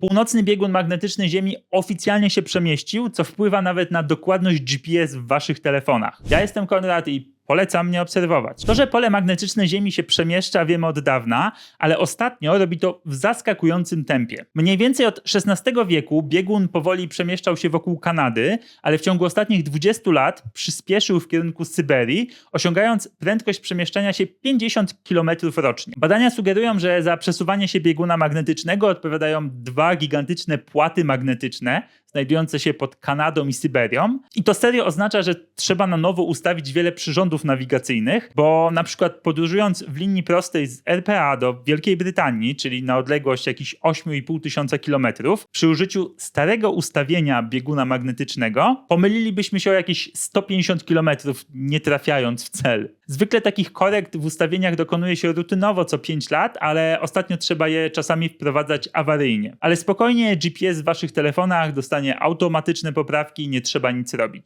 Północny biegun magnetyczny Ziemi oficjalnie się przemieścił, co wpływa nawet na dokładność GPS w waszych telefonach. Ja jestem Konrad i polecam mnie obserwować. To, że pole magnetyczne Ziemi się przemieszcza, wiemy od dawna, ale ostatnio robi to w zaskakującym tempie. Mniej więcej od XVI wieku biegun powoli przemieszczał się wokół Kanady, ale w ciągu ostatnich 20 lat przyspieszył w kierunku Syberii, osiągając prędkość przemieszczania się 50 km rocznie. Badania sugerują, że za przesuwanie się bieguna magnetycznego odpowiadają dwa gigantyczne płaty magnetyczne, znajdujące się pod Kanadą i Syberią. I to serio oznacza, że trzeba na nowo ustawić wiele przyrządów nawigacyjnych, bo na przykład podróżując w linii prostej z RPA do Wielkiej Brytanii, czyli na odległość jakichś 8,5 tysiąca kilometrów, przy użyciu starego ustawienia bieguna magnetycznego pomylilibyśmy się o jakieś 150 kilometrów, nie trafiając w cel. Zwykle takich korekt w ustawieniach dokonuje się rutynowo co 5 lat, ale ostatnio trzeba je czasami wprowadzać awaryjnie. Ale spokojnie, GPS w waszych telefonach dostanie automatyczne poprawki, nie trzeba nic robić.